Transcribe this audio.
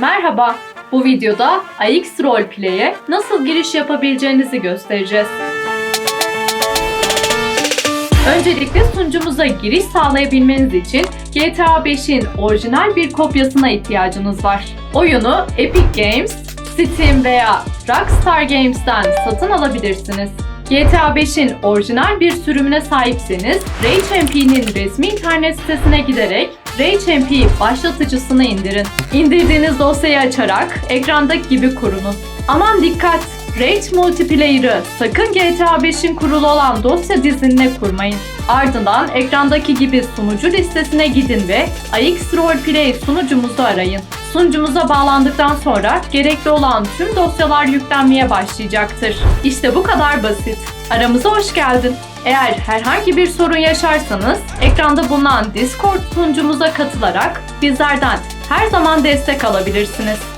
Merhaba, bu videoda AX Roleplay'e nasıl giriş yapabileceğinizi göstereceğiz. Öncelikle sunucumuza giriş sağlayabilmeniz için GTA 5'in orijinal bir kopyasına ihtiyacınız var. Oyunu Epic Games, Steam veya Rockstar Games'ten satın alabilirsiniz. GTA 5'in orijinal bir sürümüne sahipseniz RageMP'nin resmi internet sitesine giderek RageMP başlatıcısını indirin. İndirdiğiniz dosyayı açarak ekrandaki gibi kurunuz. Aman dikkat! Rage Multiplayer'ı sakın GTA 5'in kurulu olan dosya dizinine kurmayın. Ardından ekrandaki gibi sunucu listesine gidin ve AX Roleplay sunucumuzu arayın. Sunucumuza bağlandıktan sonra gerekli olan tüm dosyalar yüklenmeye başlayacaktır. İşte bu kadar basit. Aramıza hoş geldin. Eğer herhangi bir sorun yaşarsanız ekranda bulunan Discord sunucumuza katılarak bizlerden her zaman destek alabilirsiniz.